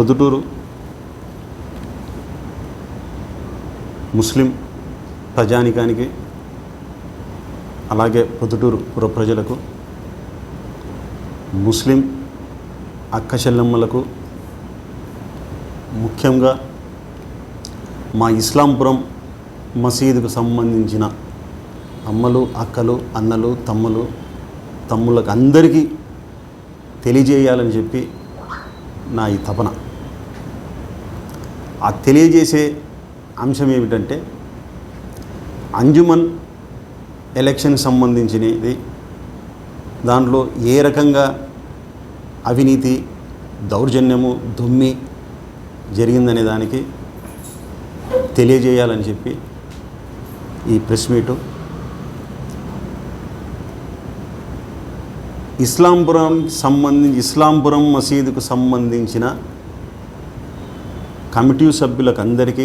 ప్రొద్దుటూరు ముస్లిం ప్రజానికానికి అలాగే పొద్దుటూరు పుర ప్రజలకు ముస్లిం అక్క చెల్లెమ్మలకు ముఖ్యంగా మా ఇస్లాంపురం మసీదుకు సంబంధించిన అమ్మలు అక్కలు అన్నలు తమ్ములు తమ్ముళ్ళకు అందరికీ తెలియజేయాలని చెప్పి నా ఈ తపన. ఆ తెలియజేసే అంశం ఏమిటంటే అంజుమన్ ఎలక్షన్ సంబంధించినది. దాంట్లో ఏ రకంగా అవినీతి దౌర్జన్యము దుమ్మి జరిగిందనే దానికి తెలియజేయాలని చెప్పి ఈ ప్రెస్ మీటు. ఇస్లాంపురం సంబంధించి ఇస్లాంపురం మసీదుకు సంబంధించిన కమిటీ సభ్యులకు అందరికీ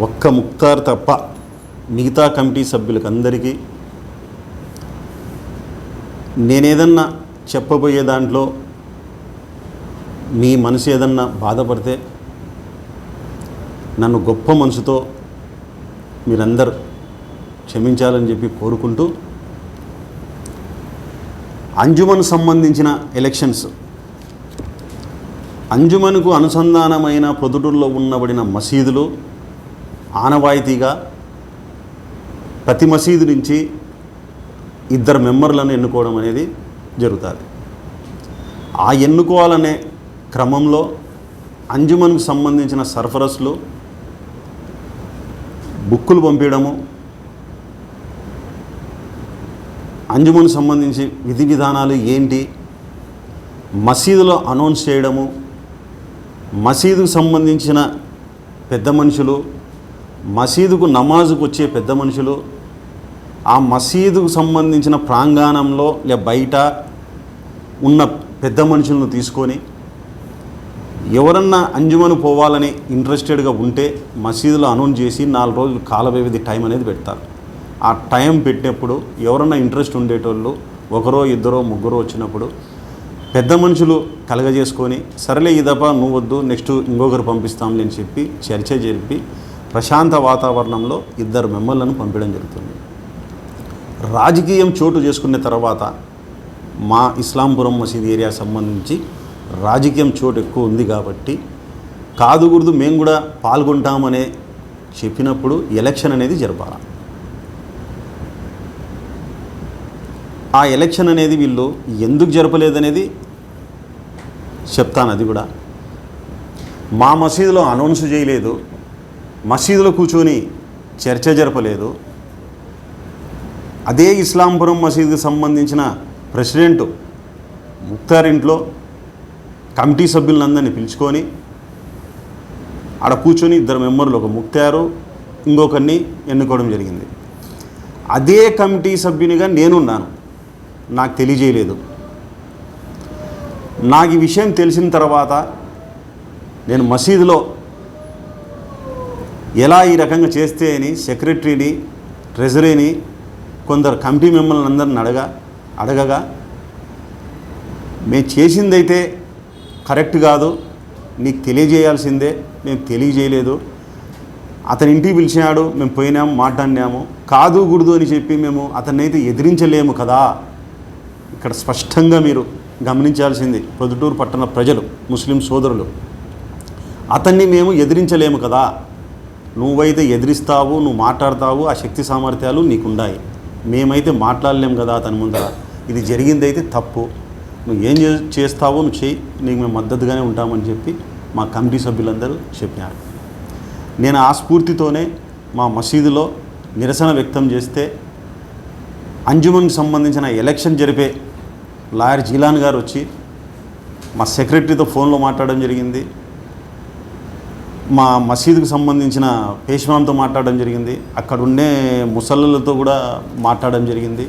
ఒక్క ముక్తార్ తప్ప మిగతా కమిటీ సభ్యులకు అందరికీ నేనేదన్నా చెప్పబోయే దాంట్లో మీ మనసు ఏదన్నా బాధపడితే నన్ను గొప్ప మనసుతో మీరందరూ క్షమించాలని చెప్పి కోరుకుంటూ అంజుమన్ సంబంధించిన ఎలక్షన్స్ అంజుమన్కు అనుసంధానమైన ప్రొద్దుటూరులో ఉన్నబడిన మసీదులు ఆనవాయితీగా ప్రతి మసీదు నుంచి ఇద్దరు మెంబర్లను ఎన్నుకోవడం అనేది జరుగుతుంది. ఆ ఎన్నుకోవాలనే క్రమంలో అంజుమన్కు సంబంధించిన సర్ఫరస్లు బుక్కులు పంపించడము అంజుమన్కు సంబంధించి విధి విధానాలు ఏంటి మసీదులో అనౌన్స్ చేయడము మసీదుకు సంబంధించిన పెద్ద మనుషులు మసీదుకు నమాజుకు వచ్చే పెద్ద మనుషులు ఆ మసీదుకు సంబంధించిన ప్రాంగణంలో లే బయట ఉన్న పెద్ద మనుషులను తీసుకొని ఎవరన్నా అంజుమను పోవాలని ఇంట్రెస్టెడ్గా ఉంటే మసీదులో అనౌన్స్ చేసి నాలుగు రోజులు కాల వ్యవధి టైం అనేది పెడతారు. ఆ టైం పెట్టినప్పుడు ఎవరన్నా ఇంట్రెస్ట్ ఉండేటోళ్ళు ఒకరో ఇద్దరో ముగ్గురో వచ్చినప్పుడు పెద్ద మనుషులు కలగజేసుకొని సరేలే ఈ దఫా నువ్వు వద్దు నెక్స్ట్ ఇంకొకరు పంపిస్తాంలే అని చెప్పి చర్చ జరిపి ప్రశాంత వాతావరణంలో ఇద్దరు మెంబర్లను పంపించడం జరుగుతుంది. రాజకీయం చోటు చేసుకున్న తర్వాత మా ఇస్లాంపురం మసీద్ ఏరియా సంబంధించి రాజకీయం చోటు ఎక్కువ ఉంది కాబట్టి కాదు గుర్దు మేము కూడా పాల్గొంటామనే చెప్పినప్పుడు ఎలక్షన్ అనేది జరపాలి? ఆ ఎలక్షన్ అనేది వీళ్ళు ఎందుకు జరపలేదనేది చెప్తాను అది కూడా. మా మసీదులో అనౌన్స్ చేయలేదు. మసీదులో కూర్చొని చర్చ జరపలేదు. అదే ఇస్లాంపురం మసీదుకి సంబంధించిన ప్రెసిడెంట్ ముక్తార్ ఇంట్లో కమిటీ సభ్యులందరినీ పిలుచుకొని ఆడ కూర్చొని ఇద్దరు మెంబర్లు ఒక ముక్తారు ఇంకొకరిని ఎన్నుకోవడం జరిగింది. అదే కమిటీ సభ్యునిగా నేనున్నాను. నాకు తెలియజేయలేదు. నాకు ఈ విషయం తెలిసిన తర్వాత నేను మసీదులో ఎలా ఈ రకంగా చేస్తే అని సెక్రటరీని ట్రెజరీని కొందరు కమిటీ మెంబర్లను అందరిని అడగా అడగగా మేము చేసిందైతే కరెక్ట్ కాదు నీకు తెలియజేయాల్సిందే మేము తెలియజేయలేదు. అతని ఇంటికి పిలిచినాడు మేము పోయినాము మాట్లాడినాము. కాదు గుడుదు అని చెప్పి మేము అతన్నైతే ఎదిరించలేము కదా. ఇక్కడ స్పష్టంగా మీరు గమనించాల్సింది పొద్దుటూరు పట్టణ ప్రజలు ముస్లిం సోదరులు. అతన్ని మేము ఎదిరించలేము కదా. నువ్వైతే ఎదిరిస్తావు నువ్వు మాట్లాడతావు ఆ శక్తి సామర్థ్యాలు నీకుండాయి. మేమైతే మాట్లాడలేము కదా అతని ముందర. ఇది జరిగిందైతే తప్పు. నువ్వు ఏం చేస్తావో నువ్వు చేయి. నీకు మేము మద్దతుగానే ఉంటామని చెప్పి మా కమిటీ సభ్యులందరూ చెప్పినారు. నేను ఆ స్ఫూర్తితోనే మా మసీదులో నిరసన వ్యక్తం చేస్తే అంజుమన్కి సంబంధించిన ఎలక్షన్ జరిపే లాయర్ జీలాన్ గారు వచ్చి మా సెక్రటరీతో ఫోన్లో మాట్లాడడం జరిగింది. మా మసీదుకు సంబంధించిన పేష్మాంతో మాట్లాడడం జరిగింది. అక్కడ ఉండే ముసళ్ళతో కూడా మాట్లాడడం జరిగింది.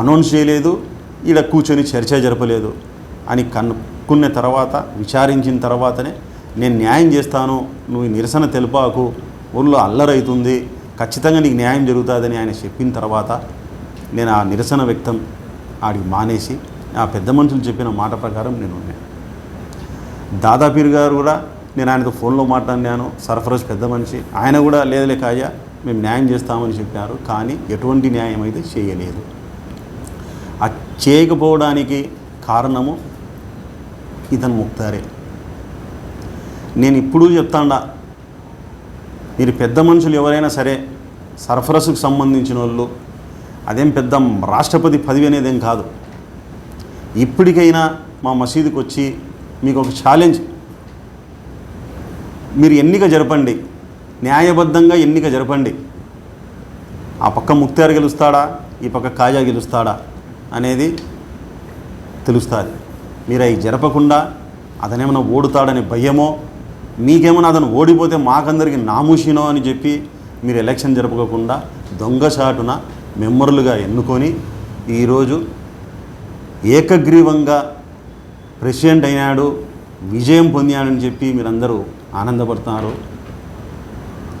అనౌన్స్ చేయలేదు. ఈడ కూర్చొని చర్చ జరపలేదు అని కనుక్కున్న తర్వాత విచారించిన తర్వాతనే నేను న్యాయం చేస్తాను నువ్వు నిరసన తెలిపాకు ఊళ్ళో అల్లరవుతుంది ఖచ్చితంగా నీకు న్యాయం జరుగుతుందని ఆయన చెప్పిన తర్వాత నేను ఆ నిరసన వ్యక్తం ఆడికి మానేసి ఆ పెద్ద మనుషులు చెప్పిన మాట ప్రకారం నేను ఉన్నాను దాదాపీర్ గారు కూడా నేను ఆయనతో ఫోన్లో మాట్లాడినాను. సర్ఫరాజ్ పెద్ద మనిషి. ఆయన కూడా లేదులే కాజా మేము న్యాయం చేస్తామని చెప్పారు. కానీ ఎటువంటి న్యాయం అయితే చేయలేదు. ఆ చేయకపోవడానికి కారణము ఇతను ముక్తారే. నేను ఇప్పుడు చెప్తాండా మీరు పెద్ద మనుషులు ఎవరైనా సరే సరఫరసుకు సంబంధించిన వాళ్ళు అదేం పెద్ద రాష్ట్రపతి పదవి అనేది ఏం కాదు. ఇప్పటికైనా మా మసీదుకి వచ్చి మీకు ఒక ఛాలెంజ్ మీరు ఎన్నిక జరపండి. న్యాయబద్ధంగా ఎన్నిక జరపండి. ఆ పక్క ముక్తారు గెలుస్తాడా? ఈ పక్క కాజా గెలుస్తాడా? అనేది తెలుస్తుంది. మీరు అవి జరపకుండా అతనేమైనా ఓడుతాడని భయమో మీకేమైనా అతను ఓడిపోతే మాకందరికి నామూషినో అని చెప్పి మీరు ఎలక్షన్ జరపకుండా దొంగచాటున మెంబర్లుగా ఎన్నుకొని ఈరోజు ఏకగ్రీవంగా ప్రెసిడెంట్ అయినాడు విజయం పొందాడని చెప్పి మీరందరూ ఆనందపడుతున్నారు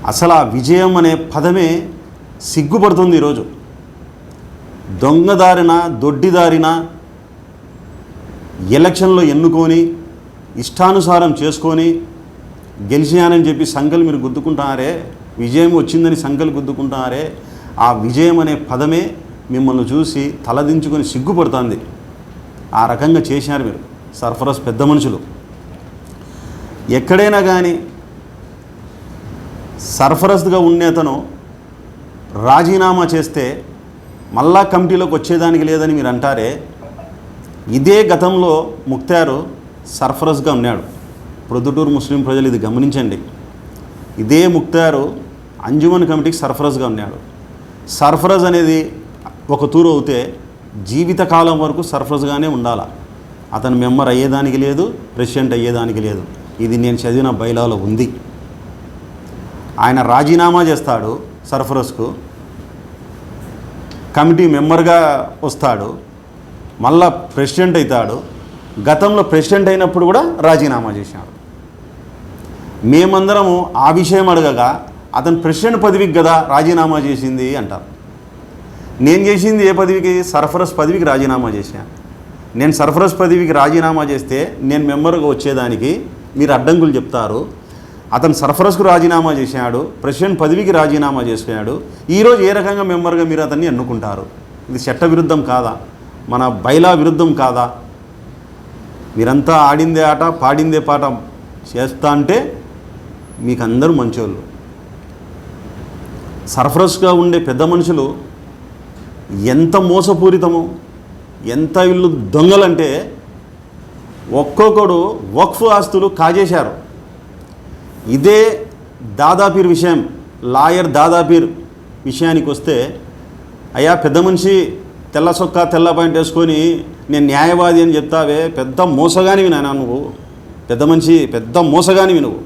అసలు ఆ విజయం అనే పదమే సిగ్గుపడుతుంది ఈరోజు. దొంగదారిన దొడ్డిదారిన ఎలక్షన్లో ఎన్నుకొని ఇష్టానుసారం చేసుకొని గెలిచినానని చెప్పి సంఖ్యలు మీరు గుద్దుకుంటున్నారే విజయం వచ్చిందని సంఖ్యలు గుద్దుకుంటున్నారే ఆ విజయం అనే పదమే మిమ్మల్ని చూసి తలదించుకొని సిగ్గుపడుతుంది. ఆ రకంగా చేశారు మీరు సర్ఫరస్ పెద్ద మనుషులు. ఎక్కడైనా కానీ సర్ఫరస్గా ఉండేతను రాజీనామా చేస్తే మళ్ళా కమిటీలోకి వచ్చేదానికి లేదని మీరు అంటారే ఇదే గతంలో ముక్తారు సర్ఫరస్గా ఉన్నాడు. ప్రొద్దుటూరు ముస్లిం ప్రజలు ఇది గమనించండి. ఇదే ముక్తారు అంజుమన్ కమిటీకి సర్ఫరస్గా ఉన్నాడు. సర్ఫరస్ అనేది ఒక తూరు అవుతే జీవితకాలం వరకు సర్ఫరజ్గానే ఉండాల? అతను మెంబర్ అయ్యేదానికి లేదు ప్రెసిడెంట్ అయ్యేదానికి లేదు. ఇది నేను చదివిన బైలాలో ఉంది. ఆయన రాజీనామా చేస్తాడు సర్ఫరస్కు. కమిటీ మెంబర్గా వస్తాడు. మళ్ళా ప్రెసిడెంట్ అవుతాడు. గతంలో ప్రెసిడెంట్ అయినప్పుడు కూడా రాజీనామా చేశాడు. మేమందరము ఆ విషయం అడగగా అతను ప్రెసిడెంట్ పదవికి కదా రాజీనామా చేసింది అంటారు. నేను చేసింది ఏ పదవికి? సర్ఫరస్ పదవికి రాజీనామా చేసిన నేను సర్ఫరస్ పదవికి రాజీనామా చేస్తే నేను మెంబర్గా వచ్చేదానికి మీరు అడ్డంకులు చెప్తారు. అతను సర్ఫరస్కు రాజీనామా చేసినాడు ప్రెసిడెంట్ పదవికి రాజీనామా చేసుకున్నాడు ఈరోజు ఏ రకంగా మెంబర్గా మీరు అతన్ని ఎన్నుకుంటారు? ఇది చట్ట విరుద్ధం కాదా? మన బైలా విరుద్ధం కాదా? మీరంతా ఆడిందే ఆట పాడిందే పాట చేస్తా అంటే మీకు అందరూ మంచోళ్ళు. సర్ఫరస్గా ఉండే పెద్ద మనుషులు ఎంత మోసపూరితము ఎంత ఇల్లు దొంగలంటే ఒక్కొక్కడు వక్ఫ్ ఆస్తులు కాజేశారు. ఇదే దాదాపీర్ విషయం లాయర్ దాదాపీర్ విషయానికి వస్తే అయ్యా పెద్ద మనిషి తెల్ల సొక్క తెల్ల పాయింట్ వేసుకొని నేను న్యాయవాది అని చెప్తావే పెద్ద మోసగానివి నాయనా నువ్వు. పెద్ద మనిషి పెద్ద మోసగానివి నువ్వు.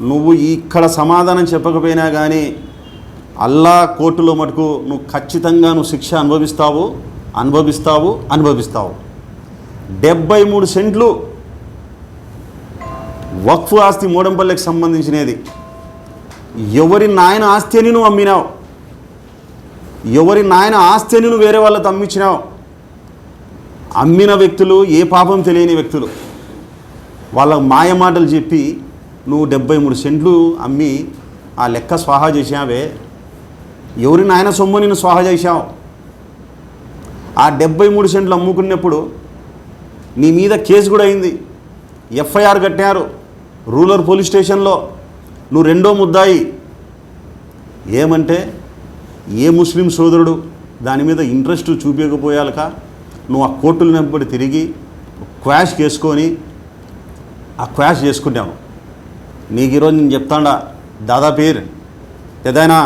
నువ్వు ఇక్కడ సమాధానం చెప్పకపోయినా కానీ అల్లా కోర్టులో మటుకు నువ్వు ఖచ్చితంగా నువ్వు శిక్ష అనుభవిస్తావు అనుభవిస్తావు అనుభవిస్తావు. డెబ్బై మూడు సెంట్లు వక్ఫ్ ఆస్తి మూడంపల్లికి సంబంధించినది. ఎవరి నాయన ఆస్తి అని నువ్వు అమ్మినావు? ఎవరి నాయన ఆస్తి అని నువ్వు వేరే వాళ్ళతో అమ్మించినావు అమ్మిన వ్యక్తులు ఏ పాపం తెలియని వ్యక్తులు? వాళ్ళ మాయ మాటలు చెప్పి నువ్వు డెబ్బై మూడు సెంట్లు అమ్మి ఆ లెక్క స్వాహా చేసావే ఎవరి నాయన సొమ్ము నేను స్వాహ చేశావు? ఆ డెబ్బై మూడు సెంట్లు అమ్ముకున్నప్పుడు నీ మీద కేసు కూడా అయింది. ఎఫ్ఐఆర్ కట్టారు. రూరల్ పోలీస్ స్టేషన్లో నువ్వు రెండో ముద్దాయి. ఏమంటే ఏ ముస్లిం సోదరుడు దాని మీద ఇంట్రెస్ట్ చూపించకపోయాలక నువ్వు ఆ కోర్టుల వెంబడి తిరిగి క్వాష్ చేసుకొని ఆ క్వాష్ చేసుకున్నావు నీకు ఈరోజు నేను చెప్తాడా దాదా పేరు ఏదైనా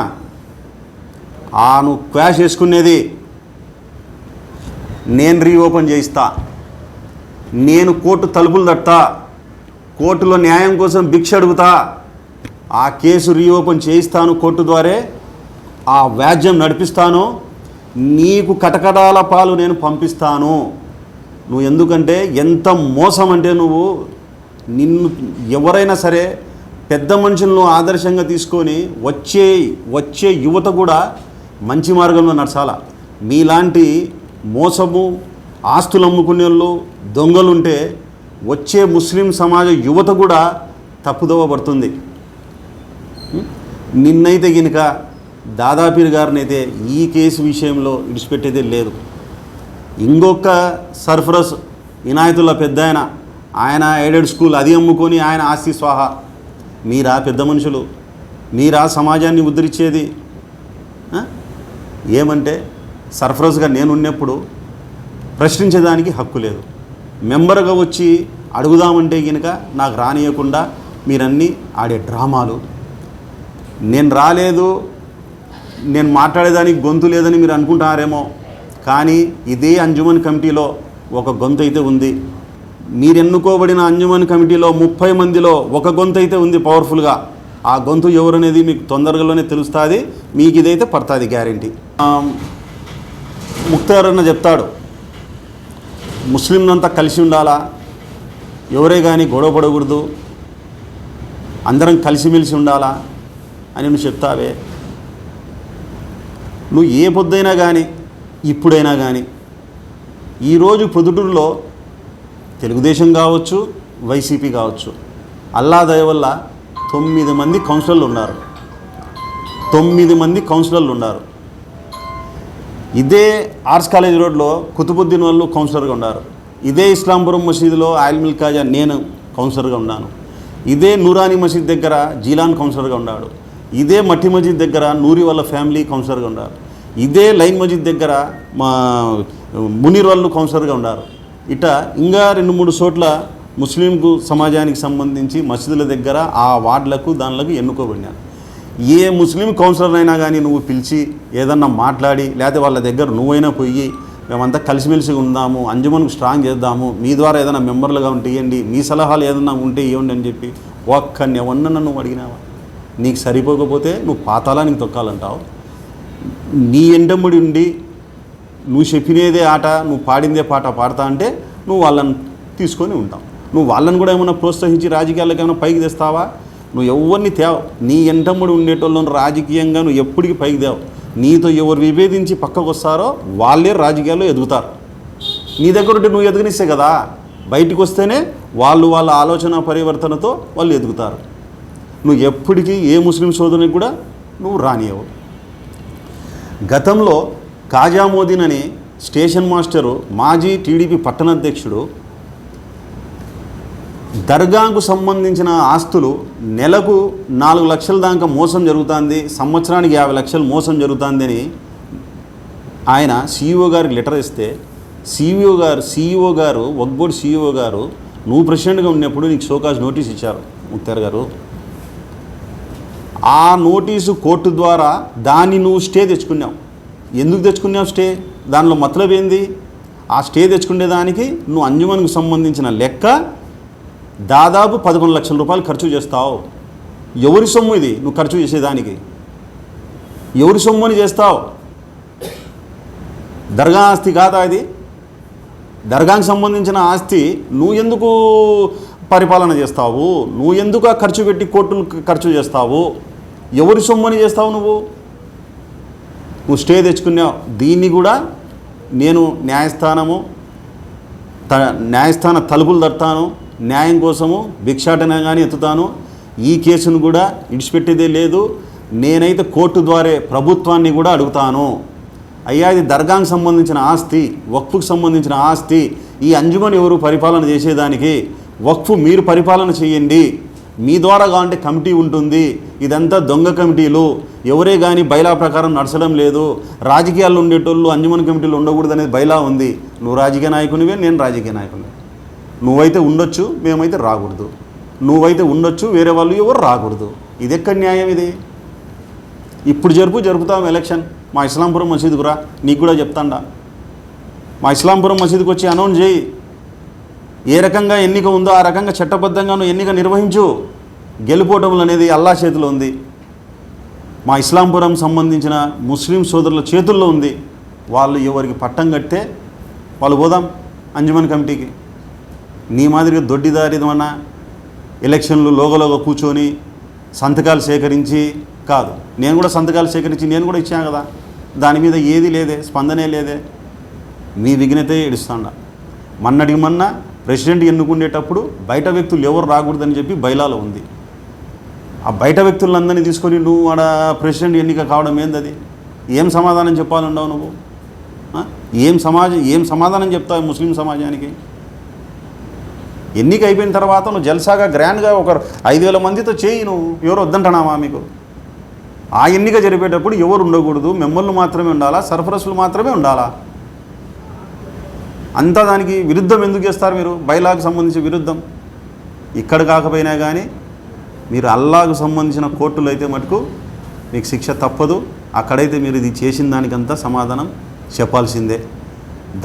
ఆ నువ్వు క్వాష్ చేసుకునేది. నేను రీఓపెన్ చేయిస్తా. నేను కోర్టు తలుపులు తట్టా కోర్టులో న్యాయం కోసం భిక్ష అడుగుతా. ఆ కేసు రీఓపెన్ చేయిస్తాను కోర్టు ద్వారే. ఆ వ్యాజ్యం నడిపిస్తాను. నీకు కటకటాల పాలు నేను పంపిస్తాను. నువ్వు ఎందుకంటే ఎంత మోసం అంటే నువ్వు నిన్ను ఎవరైనా సరే పెద్ద మనుషులను ఆదర్శంగా తీసుకొని వచ్చే వచ్చే యువత కూడా మంచి మార్గంలో నడచాలా? మీలాంటి మోసము ఆస్తులు అమ్ముకునే వాళ్ళు దొంగలుంటే వచ్చే ముస్లిం సమాజ యువత కూడా తప్పుదోవ పడుతుంది. నిన్నైతే గినక దాదాపీర్ గారిని అయితే ఈ కేసు విషయంలో విడిచిపెట్టేదే లేదు. ఇంకొక సర్ఫరస్ వినాయతుల పెద్ద ఆయన ఆయన ఎయిడెడ్ స్కూల్ అది అమ్ముకొని ఆయన ఆస్తి స్వాహ. మీరా పెద్ద మనుషులు? మీరా సమాజాన్ని ఉద్ధరించేది? ఏమంటే సర్ఫరస్గా నేనున్నప్పుడు ప్రశ్నించడానికి హక్కు లేదు. మెంబర్గా వచ్చి అడుగుదామంటే కనుక నాకు రానియకుండా మీరన్నీ ఆడే డ్రామాలు. నేను రాలేదు నేను మాట్లాడేదానికి గొంతు లేదని మీరు అనుకుంటారేమో కానీ ఇదే అంజుమన్ కమిటీలో ఒక గొంతు అయితే ఉంది. మీరు ఎన్నుకోబడిన అంజుమన్ కమిటీలో ముప్పై మందిలో ఒక గొంతు అయితే ఉంది పవర్ఫుల్గా. ఆ గొంతు ఎవరనేది మీకు తొందరగానే తెలుస్తుంది మీకు ఇదైతే పడుతుంది గ్యారంటీ. ముక్తార్ అన్న చెప్తాడు ముస్లింలంతా కలిసి ఉండాలా? ఎవరే కానీ గొడవ పడకూడదు అందరం కలిసిమెలిసి ఉండాలా? అని నువ్వు చెప్తావే. నువ్వు ఏ పొద్దైనా కానీ ఇప్పుడైనా కానీ ఈరోజు పొద్దుటూరులో తెలుగుదేశం కావచ్చు వైసీపీ కావచ్చు అల్లా దయ వల్ల తొమ్మిది మంది కౌన్సిలర్లు ఉన్నారు. తొమ్మిది మంది కౌన్సిలర్లు ఉన్నారు. ఇదే ఆర్ట్స్ కాలేజ్ రోడ్లో కుతుబుద్దీన్ వాళ్ళు కౌన్సిలర్గా ఉన్నారు. ఇదే ఇస్లాంపురం మసీదులో ఆయిల్ మిల్ కాజా నేను కౌన్సిలర్గా ఉన్నాను. ఇదే నూరాని మసీద్ దగ్గర జీలాన్ కౌన్సిలర్గా ఉన్నాడు. ఇదే మట్టి మసీద్ దగ్గర నూరి వాళ్ళ ఫ్యామిలీ కౌన్సిలర్గా ఉన్నారు. ఇదే లైన్ మసీద్ దగ్గర మా మునీర్ వాళ్ళు కౌన్సిలర్గా ఉన్నారు. ఇట ఇంకా రెండు మూడు చోట్ల ముస్లింకు సమాజానికి సంబంధించి మసీదుల దగ్గర ఆ వార్డులకు దానిలకు ఎన్నుకోబడినారు. ఏ ముస్లిం కౌన్సిలర్ అయినా కానీ నువ్వు పిలిచి ఏదన్నా మాట్లాడి లేకపోతే వాళ్ళ దగ్గర నువ్వైనా పోయి మేమంతా కలిసిమెలిసి ఉందాము అంజుమన్కు స్ట్రాంగ్ చేద్దాము మీ ద్వారా ఏదైనా మెంబర్లుగా ఉంటే ఇవ్వండి మీ సలహాలు ఏదైనా ఉంటే ఇవ్వండి అని చెప్పి ఒక్కరిని ఎవరినన్నా నువ్వు అడిగినావా? నీకు సరిపోకపోతే నువ్వు పాతాళానికి తొక్కాలంటావు. నీ ఎండముడి ఉండి నువ్వు చెప్పినదే ఆట నువ్వు పాడిందే పాట పాడతా అంటే నువ్వు వాళ్ళని తీసుకొని ఉంటావు. నువ్వు వాళ్ళని కూడా ఏమైనా ప్రోత్సహించి రాజకీయాలకు ఏమైనా పైకి తెస్తావా? నువ్వు ఎవరిని తేవు నీ ఎంటమ్ముడు ఉండేటోళ్ళను రాజకీయంగా నువ్వు ఎప్పటికీ పైకి తేవు. నీతో ఎవరు విభేదించి పక్కకు వస్తారో వాళ్ళే రాజకీయాల్లో ఎదుగుతారు. నీ దగ్గర ఉంటే నువ్వు ఎదగనిస్తే కదా? బయటకు వస్తేనే వాళ్ళు వాళ్ళ ఆలోచన పరివర్తనతో వాళ్ళు ఎదుగుతారు. నువ్వు ఎప్పటికీ ఏ ముస్లిం సోదరునికి కూడా నువ్వు రానియవు గతంలో కాజామోదీన్ అని స్టేషన్ మాస్టరు మాజీ టీడీపీ పట్టణాధ్యక్షుడు దర్గాకు సంబంధించిన ఆస్తులు నెలకు నాలుగు లక్షల దాకా మోసం జరుగుతుంది సంవత్సరానికి యాభై లక్షలు మోసం జరుగుతుంది అని ఆయన సీఈఓ గారికి లెటర్ ఇస్తే సీఈఓ గారు సీఈఓ గారు ఒగ్గోడు సీఈఓ గారు నువ్వు ప్రెసిడెంట్గా ఉన్నప్పుడు నీకు షోకాజ్ నోటీస్ ఇచ్చారు ముక్తార్ గారు. ఆ నోటీసు కోర్టు ద్వారా దాన్ని నువ్వు స్టే తెచ్చుకున్నావు. ఎందుకు తెచ్చుకున్నావు స్టే? దానిలో మతలబ్ ఏంది? ఆ స్టే తెచ్చుకునే దానికి నువ్వు అంజుమన్కు సంబంధించిన లెక్క దాదాపు పదకొండు లక్షల రూపాయలు ఖర్చు చేస్తావు. ఎవరి సొమ్ము ఇది? నువ్వు ఖర్చు చేసేదానికి. ఎవరి సొమ్ము అని చేస్తావు? దర్గా ఆస్తి కాదా ఇది? దర్గాకి సంబంధించిన ఆస్తి నువ్వు ఎందుకు పరిపాలన చేస్తావు? నువ్వు ఎందుకు ఖర్చు పెట్టి కోర్టులు ఖర్చు చేస్తావు? ఎవరి సొమ్మని చేస్తావు నువ్వు? నువ్వు స్టే తెచ్చుకున్నావు. దీన్ని కూడా నేను న్యాయస్థానము త న్యాయస్థాన తలుపులు తడతాను. న్యాయం కోసము భిక్షాటన కానీ ఎత్తుతాను. ఈ కేసును కూడా ఇడిచిపెట్టేదే లేదు. నేనైతే కోర్టు ద్వారే ప్రభుత్వాన్ని కూడా అడుగుతాను. అయ్యా ఇది దర్గాకు సంబంధించిన ఆస్తి వక్ఫ్కు సంబంధించిన ఆస్తి. ఈ అంజుమన్ ఎవరు పరిపాలన చేసేదానికి? వక్ఫ్ మీరు పరిపాలన చేయండి. మీ ద్వారా కావాలంటే కమిటీ ఉంటుంది. ఇదంతా దొంగ కమిటీలు. ఎవరే కానీ బైలా ప్రకారం నడచడం లేదు. రాజకీయాల్లో ఉండేటోళ్ళు అంజుమన్ కమిటీలు ఉండకూడదు అనేది బైలా ఉంది. నువ్వు రాజకీయ నాయకునివే నేను రాజకీయ నాయకుని. నువ్వైతే ఉండొచ్చు మేమైతే రాకూడదు. నువ్వైతే ఉండొచ్చు వేరే వాళ్ళు ఎవరు రాకూడదు. ఇది ఎక్కడ న్యాయం ఇది? ఇప్పుడు జరుపు జరుపుతాం ఎలక్షన్. మా ఇస్లాంపురం మసీదుకు రా నీకు కూడా చెప్తాండా. మా ఇస్లాంపురం మసీదుకు వచ్చి అనౌన్స్ చేయి. ఏ రకంగా ఎన్నిక ఉందో ఆ రకంగా చట్టబద్ధంగా నువ్వు ఎన్నిక నిర్వహించు. గెలుపోవటం అనేది అల్లా చేతిలో ఉంది. మా ఇస్లాంపురం సంబంధించిన ముస్లిం సోదరుల చేతుల్లో ఉంది. వాళ్ళు ఎవరికి పట్టం కట్టే వాళ్ళు పోదాం అంజుమన్ కమిటీకి. నీ మాదిరిగా దొడ్డిదారిదమన్నా ఎలక్షన్లు లోగలోగా కూర్చొని సంతకాలు సేకరించి కాదు నేను కూడా సంతకాలు సేకరించి నేను కూడా ఇచ్చాను కదా దాని మీద ఏది లేదే స్పందనే లేదే. మీ విఘ్నతే ఏడుస్తాండ. మన్నటికి మొన్న ప్రెసిడెంట్ ఎన్నుకునేటప్పుడు బయట వ్యక్తులు ఎవరు రాకూడదని చెప్పి బయలాలో ఉంది. ఆ బయట వ్యక్తులందరినీ తీసుకొని నువ్వు ఆడ ప్రెసిడెంట్ ఎన్నిక కావడం ఏందది? ఏం సమాధానం చెప్పాలండవు నువ్వు? ఏం సమాజం ఏం సమాధానం చెప్తావు ముస్లిం సమాజానికి? ఎన్నిక అయిపోయిన తర్వాత నువ్వు జల్సాగా గ్రాండ్గా ఒక ఐదు వేల మందితో చేయి నువ్వు. ఎవరు వద్దంటున్నావా మీకు? ఆ ఎన్నిక జరిపేటప్పుడు ఎవరు ఉండకూడదు. మెమ్మల్ని మాత్రమే ఉండాలా? సర్ఫరస్లు మాత్రమే ఉండాలా? అంతా దానికి విరుద్ధం ఎందుకు చేస్తారు మీరు? బైలాకు సంబంధించి విరుద్ధం. ఇక్కడ కాకపోయినా కానీ మీరు అల్లాకు సంబంధించిన కోర్టులు అయితే మటుకు మీకు శిక్ష తప్పదు. అక్కడైతే మీరు ఇది చేసిన దానికంతా సమాధానం చెప్పాల్సిందే.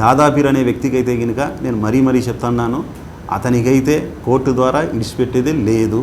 దాదాపీర్ అనే వ్యక్తికి అయితే కనుక నేను మరీ మరీ చెప్తున్నాను. అతనికైతే కోర్టు ద్వారా ఇడిచిపెట్టేది లేదు.